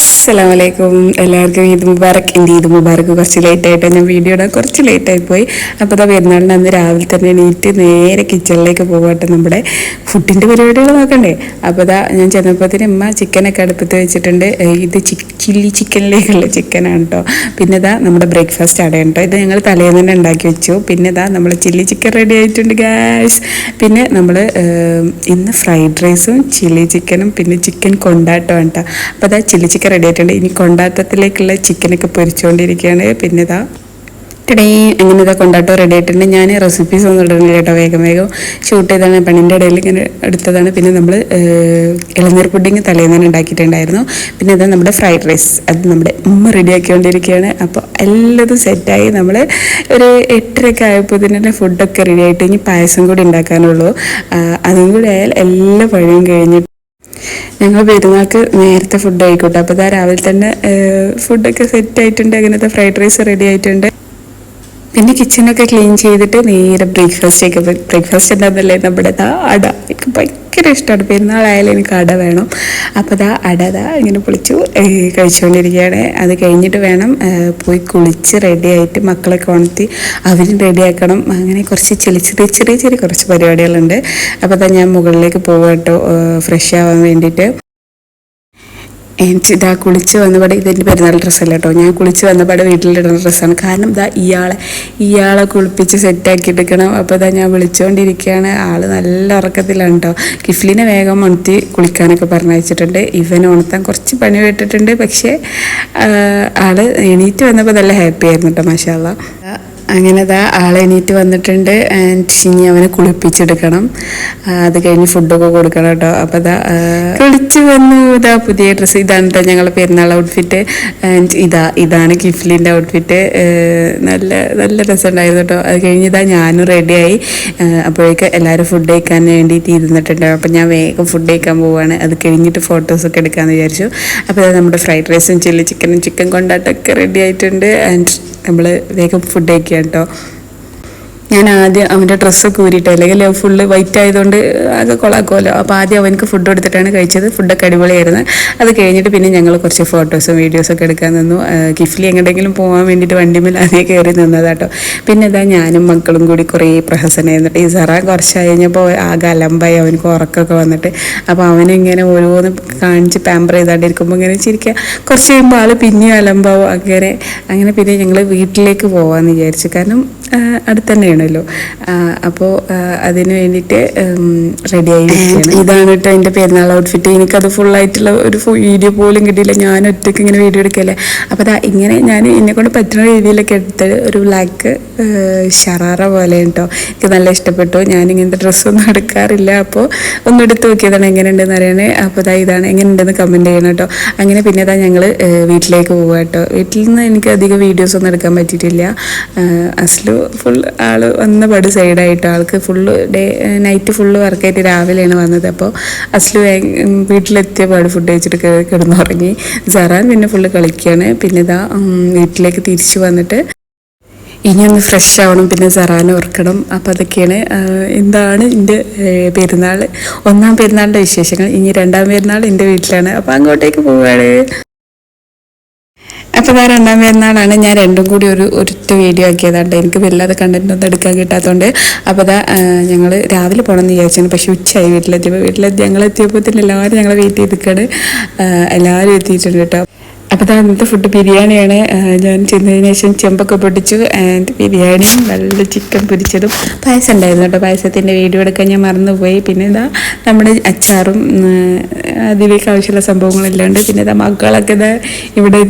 അസ്സലാമു അലൈക്കും എല്ലാവർക്കും ഈദ് മുബാറക്. എന്റെ ഈദ് മുബാറക്ക് കുറച്ച് ലേറ്റ് ആയിട്ട് ഞാൻ വീഡിയോ ഇടാൻ കുറച്ച് ലേറ്റായി പോയി. അപ്പോൾ അതാ പെരുന്നാളിന് അന്ന് രാവിലെ തന്നെ എണീറ്റ് നേരെ കിച്ചണിലേക്ക് പോകട്ടെ നമ്മുടെ ഫുഡിന്റെ പരിപാടികൾ നോക്കണ്ടേ. അപ്പോൾ അതാ ഞാൻ ചെന്നപ്പോഴത്തേന് ഉമ്മ ചിക്കനൊക്കെ അടുപ്പത്ത് വെച്ചിട്ടുണ്ട്. ഇത് ചില്ലി ചിക്കനിലേക്കുള്ള ചിക്കനാണ് കേട്ടോ പിന്നെ ഇതാ നമ്മുടെ ബ്രേക്ക്ഫാസ്റ്റ് അടയാണ് കേട്ടോ ഇത് ഞങ്ങൾ തലേന്ന് തന്നെ ഉണ്ടാക്കി വെച്ചു. പിന്നെ ഇതാ നമ്മൾ ചില്ലി ചിക്കൻ റെഡി ആയിട്ടുണ്ട് ഗ്യാസ് പിന്നെ നമ്മൾ ഇന്ന് ഫ്രൈഡ് റൈസും ചില്ലി ചിക്കനും പിന്നെ ചിക്കൻ കൊണ്ടാട്ടമാണ് കേട്ടോ അപ്പോൾ അതാ ചില്ലി ചിക്കൻ റെഡി ആയിട്ടുണ്ട്. ഇനി കൊണ്ടാട്ടത്തിലേക്കുള്ള ചിക്കനൊക്കെ പൊരിച്ചുകൊണ്ടിരിക്കുകയാണ് പിന്നെ ഇതാ ടേ അങ്ങനെ ഇതാ കൊണ്ടാട്ടം റെഡി ആയിട്ടുണ്ട്. ഞാൻ റെസിപ്പീസ് ഒന്നും ഇടുന്നില്ല കേട്ടോ വേഗം വേഗം. ഷൂട്ട് ചെയ്താണ് പണിന്റെ ഇടയിൽ ഇങ്ങനെ എടുത്തതാണ്. പിന്നെ നമ്മൾ ഇളനീർ പുഡിങ് തലേന്ന് തന്നെ ഉണ്ടാക്കിയിട്ടുണ്ടായിരുന്നു. പിന്നെ ഇതാ നമ്മുടെ ഫ്രൈഡ് റൈസ് അത് നമ്മുടെ ഉമ്മ റെഡി ആക്കിക്കൊണ്ടിരിക്കുകയാണ്. അപ്പോൾ എല്ലാതും സെറ്റായി നമ്മൾ ഒരു എട്ടരയൊക്കെ ആയപ്പോൾ തന്നെ ഫുഡൊക്കെ റെഡി ആയിട്ട് ഇനി പായസം കൂടി ഉണ്ടാക്കാനുള്ളൂ. അതും കൂടി ആയാൽ എല്ലാ പണിയും കഴിഞ്ഞിട്ട് ഞങ്ങൾ പെരുന്നാൾക്ക് നേരത്തെ ഫുഡ് ആയിക്കോട്ടെ അപ്പോൾ ഇതാ രാവിലെ തന്നെ ഫുഡൊക്കെ സെറ്റ് ആയിട്ടുണ്ട്. അങ്ങനത്തെ ഫ്രൈഡ് റൈസ് റെഡി ആയിട്ടുണ്ട്. പിന്നെ കിച്ചണൊക്കെ ക്ലീൻ ചെയ്തിട്ട് നേരെ ബ്രേക്ക്ഫാസ്റ്റ് ഒക്കെ ബ്രേക്ക്ഫാസ്റ്റ് എന്താണെന്നല്ലേ നമ്മുടെ അട എനിക്ക് ഭയങ്കര ഇഷ്ടമാണ് പെരുന്നാളായാലും എനിക്ക് അട വേണം. അപ്പോൾ ദാ അട ദാ ഇങ്ങനെ പൊളിച്ചു കഴിച്ചുകൊണ്ടിരിക്കുകയാണ് അത് കഴിഞ്ഞിട്ട് വേണം പോയി കുളിച്ച് റെഡി ആയിട്ട് മക്കളൊക്കെ ഉണർത്തി അവരും റെഡി ആക്കണം. അങ്ങനെ കുറച്ച് ചെറിയ ചെറിയ ചെറിയ ചെറിയ കുറച്ച് പരിപാടികളുണ്ട്. അപ്പോൾ ദാ ഞാൻ മുകളിലേക്ക് പോകട്ടോ ഫ്രഷ് ആവാൻ വേണ്ടിയിട്ട്. എനിക്ക് ഇതാ കുളിച്ച് വന്നപാടെ ഇതെന്റെ പെരുന്നാൾ ഡ്രസ്സല്ല കേട്ടോ ഞാൻ കുളിച്ച് വന്നപാടെ വീട്ടിലിടുന്ന ഡ്രസ്സാണ് കാരണം ഇതാ ഇയാളെ ഇയാളെ കുളിപ്പിച്ച് സെറ്റാക്കി എടുക്കണം. അപ്പോൾ ഇതാ ഞാൻ വിളിച്ചുകൊണ്ടിരിക്കുകയാണ് ആൾ നല്ല ഉറക്കത്തിലാണ് കേട്ടോ കിഫ്ലിനെ വേഗം ഉണർത്തി കുളിക്കാനൊക്കെ പറഞ്ഞയച്ചിട്ടുണ്ട് ഇവൻ ഉണർത്താൻ കുറച്ച് പണി പെട്ടിട്ടുണ്ട് പക്ഷേ ആൾ എണീറ്റ് വന്നപ്പോൾ നല്ല ഹാപ്പി ആയിരുന്നു കേട്ടോ മഷാല്ല അങ്ങനെ ദാ ആളെ എണീറ്റ് വന്നിട്ടുണ്ട്. ആൻഡ് ഇനി അവനെ കുളിപ്പിച്ചെടുക്കണം. അത് കഴിഞ്ഞ് ഫുഡൊക്കെ കൊടുക്കണം കേട്ടോ. അപ്പോൾ ആ, കുളിച്ച് വന്നു. ഇതാ പുതിയ ഡ്രസ്സ്. ഇതാണ് കേട്ടോ ഞങ്ങളുടെ പെരുന്നാൾ ഔട്ട്ഫിറ്റ് ആൻഡ് ഇതാ ഇതാണ് കിഫ്ലിന്റെ ഔട്ട്ഫിറ്റ് നല്ല നല്ല രസമുണ്ടായിരുന്നു കേട്ടോ അത് കഴിഞ്ഞ് ഇതാ ഞാനും റെഡിയായി അപ്പോഴേക്ക് എല്ലാവരും ഫുഡ് കഴിക്കാൻ വേണ്ടിയിട്ട് ഇരുന്നിട്ടുണ്ട്. അപ്പം ഞാൻ വേഗം ഫുഡ് കഴിക്കാൻ പോവുകയാണ് അത് കഴിഞ്ഞിട്ട് ഫോട്ടോസൊക്കെ എടുക്കാമെന്ന് വിചാരിച്ചു. അപ്പോൾ നമ്മുടെ ഫ്രൈഡ് റൈസും ചില്ലി ചിക്കനും ചിക്കൻ കൊണ്ടാട്ടമൊക്കെ റെഡി ആയിട്ടുണ്ട്. ആൻഡ് നമ്മൾ വേഗം ഫുഡ് കഴിക്കുക കേട്ടോ ഞാൻ ആദ്യം അവന്റെ ഡ്രസ്സൊക്കെ ഊരിയിട്ട് അല്ലെങ്കിൽ ഫുള്ള് വൈറ്റ് ആയതുകൊണ്ട് ആകെ കൊളാക്കുമല്ലോ അപ്പോൾ ആദ്യം അവനക്ക് ഫുഡ് കൊടുത്തിട്ടാണ് കഴിച്ചത്. ഫുഡൊക്കെ അടിപൊളിയായിരുന്നു. അത് കഴിഞ്ഞിട്ട് പിന്നെ ഞങ്ങൾ കുറച്ച് ഫോട്ടോസും വീഡിയോസൊക്കെ എടുക്കാൻ നിന്നു. കിഫ്ലി എങ്ങോട്ടെങ്കിലും പോകാൻ വേണ്ടിയിട്ട് വണ്ടിമേൽ ആദ്യം കയറി നിന്നതാട്ടോ. പിന്നെ ഇതാ ഞാനും മക്കളും കൂടി കുറേ പ്രഹസനം എന്നിട്ട് ഈ സറ കുറച്ച് കഴിഞ്ഞപ്പോൾ ആകെ അലമ്പായി അവനക്ക് ഉറക്കമൊക്കെ വന്നിട്ട്. അപ്പോൾ അവനിങ്ങനെ ഓരോന്ന് കാണിച്ച് പാമ്പർ ചെയ്താണ്ടിരിക്കുമ്പോൾ ഇങ്ങനെ ചിരിക്കുക കുറച്ച് കഴിയുമ്പോൾ ആൾ പിന്നെയും അലമ്പാവും. അങ്ങനെ അങ്ങനെ പിന്നെ ഞങ്ങൾ വീട്ടിലേക്ക് പോകാമെന്ന് വിചാരിച്ചു. കാരണം അടുത്ത് തന്നെയാണല്ലോ അപ്പോൾ അതിന് വേണ്ടിയിട്ട് റെഡി ആയി ഇതാണ് കേട്ടോ എന്റെ പെരുന്നാൾ ഔട്ട്ഫിറ്റ് എനിക്കത് ഫുള്ളായിട്ടുള്ള ഒരു വീഡിയോ പോലും കിട്ടിയില്ല. ഞാൻ ഒറ്റയ്ക്ക് ഇങ്ങനെ വീഡിയോ എടുക്കല്ലേ അപ്പോൾ അതാ ഇങ്ങനെ ഞാൻ എന്നെ കൊണ്ട് പറ്റുന്ന രീതിയിലൊക്കെ എടുത്ത് ഒരു ബ്ലാക്ക് ഷറാറ പോലെ കേട്ടോ. എനിക്ക് നല്ല ഇഷ്ടപ്പെട്ടു. ഞാൻ ഇങ്ങനത്തെ ഡ്രസ്സൊന്നും എടുക്കാറില്ല. അപ്പോൾ ഒന്ന് എടുത്ത് നോക്കിയതാണ് എങ്ങനെയുണ്ടെന്ന് അറിയണേ അപ്പോൾ ഇതാ ഇതാണ് എങ്ങനെയുണ്ടെന്ന് കമന്റ് ചെയ്യണം കേട്ടോ. അങ്ങനെ പിന്നെ ഇതാ ഞങ്ങൾ വീട്ടിലേക്ക് പോവുക കേട്ടോ. വീട്ടിൽ നിന്ന് എനിക്ക് അധികം വീഡിയോസ് ഒന്നും എടുക്കാൻ പറ്റിയിട്ടില്ല. അസലു ഫുൾ ആൾ വന്ന പടി സൈഡായിട്ട് ആൾക്ക് ഫുള്ള് ഡേ നൈറ്റ് ഫുള്ള് വർക്കായിട്ട് രാവിലെയാണ് വന്നത്. അപ്പോൾ അസ്ലു വീട്ടിലെത്തിയ പാട് ഫുഡ് കഴിച്ചിട്ട് കിടന്നുറങ്ങി. സറാൻ പിന്നെ ഫുള്ള് കളിക്കുകയാണ് പിന്നെ ഇതാ വീട്ടിലേക്ക് തിരിച്ചു വന്നിട്ട് ഇനി ഒന്ന് ഫ്രഷ് ആവണം. പിന്നെ സറാനെ ഓർക്കണം. അപ്പോൾ അതൊക്കെയാണ് എന്താണ് എന്റെ പെരുന്നാൾ ഒന്നാം പെരുന്നാളിന്റെ വിശേഷങ്ങൾ. ഇനി രണ്ടാം പെരുന്നാൾ എന്റെ വീട്ടിലാണ്. അപ്പോൾ അങ്ങോട്ടേക്ക് പോവുകയാണ് അപ്പോൾ ഞാൻ രണ്ടാം പെരുന്നാളാണ് ഞാൻ രണ്ടും കൂടി ഒരു ഒരുത്ത വീഡിയോ ആക്കിയതാണ് എനിക്ക് വല്ലാതെ കണ്ടന്റ് ഒന്നും എടുക്കാൻ കിട്ടാത്തതുകൊണ്ട് അപ്പോൾ അതാ ഞങ്ങൾ രാവിലെ പോകണമെന്ന് വിചാരിച്ചാണ് പക്ഷേ ഉച്ചയായി വീട്ടിലെത്തിയപ്പോൾ വീട്ടിലെത്തി ഞങ്ങളെത്തിയപ്പോൾ തന്നെ എല്ലാവരും ഞങ്ങളെ വെയിറ്റ് ചെയ്ത് എല്ലാവരും എത്തിയിട്ടുണ്ട് കേട്ടോ. അപ്പോൾ തന്നെ ഇന്നത്തെ ഫുഡ് ബിരിയാണിയാണ്. ഞാൻ ചെന്നതിന് ശേഷം ചെമ്പൊക്കെ പൊട്ടിച്ചു. ആൻഡ് ബിരിയാണിയും നല്ല ചിക്കൻ പൊരിച്ചതും പായസം ഉണ്ടായിരുന്നു കേട്ടോ. പായസത്തിന്റെ വീഡിയോ എടുക്കാൻ ഞാൻ മറന്നുപോയി. പിന്നെ ഇതാ നമ്മുടെ അച്ചാറും അതിലേക്ക് ആവശ്യമുള്ള സംഭവങ്ങളെല്ലാം ഉണ്ട്. പിന്നെ ഇതാ മക്കളൊക്കെ ഇതാ ഇവിടെ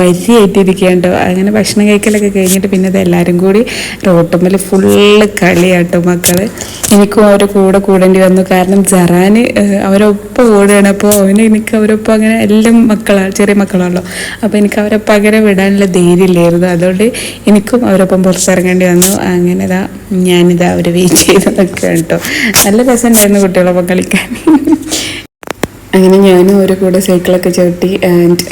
വരിയായിട്ടിരിക്കുകയാണ് കേട്ടോ. അങ്ങനെ ഭക്ഷണം കഴിക്കലൊക്കെ കഴിഞ്ഞിട്ട് പിന്നെ ഇത് എല്ലാവരും കൂടി റോട്ടുമ്മൽ ഫുള്ള് കളിയാട്ടോ മക്കൾ എനിക്കും അവരെ കൂടെ കൂടേണ്ടി വന്നു. കാരണം ജറാന് അവരൊപ്പം ഓടുകയാണ്. അപ്പോൾ അവന് എനിക്ക് അവരൊപ്പം അങ്ങനെ എല്ലാം മക്കളാണ് ചെറിയ മക്കളാണല്ലോ. അപ്പോൾ എനിക്ക് അവരെ പകരം വിടാനുള്ള ധൈര്യമില്ലായിരുന്നു. അതുകൊണ്ട് എനിക്കും അവരൊപ്പം പുറത്തിറങ്ങേണ്ടി വന്നു. അങ്ങനെ ഇതാ ഞാനിതാ അവരെ വെയിറ്റ് ചെയ്തതൊക്കെ കേട്ടോ നല്ല രസമുണ്ടായിരുന്നു കുട്ടികളൊപ്പം കളിക്കാൻ. അങ്ങനെ ഞാനും ഓരോ കൂടെ സൈക്കിളൊക്കെ ചവിട്ടി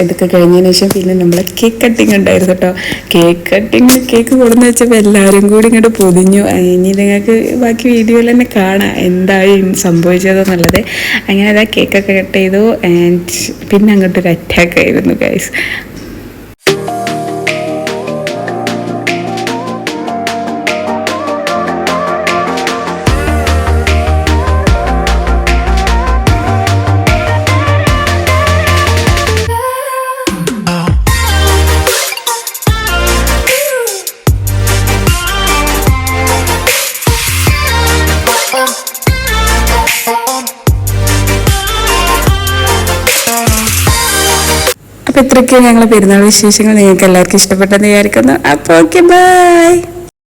ഇതൊക്കെ കഴിഞ്ഞതിന് ശേഷം പിന്നെ നമ്മൾ കേക്ക് കട്ടിങ് ഉണ്ടായിരുന്നു കേട്ടോ. കേക്ക് കട്ടിങ് കേക്ക് കൊടുന്ന് വെച്ചപ്പോൾ എല്ലാവരും കൂടി ഇങ്ങോട്ട് പൊതിഞ്ഞു. ഇനി നിങ്ങൾക്ക് ബാക്കി വീഡിയോയിൽ തന്നെ കാണാം എന്തായി സംഭവിച്ചതെന്നുള്ളത് അങ്ങനെ അതാ കേക്കൊക്കെ കട്ട് ചെയ്തു ആൻഡ് പിന്നെ അങ്ങോട്ടൊരു അറ്റാക്ക് ആയിരുന്നു ഗൈസ് അപ്പോൾ ഇത്രയ്ക്ക് ഞങ്ങളെ പെരുന്നാൾ വിശേഷങ്ങൾ. നിങ്ങൾക്ക് എല്ലാവർക്കും ഇഷ്ടപ്പെട്ടെന്ന് വിചാരിക്കുന്നു. അപ്പോൾ ഓക്കെ ബൈ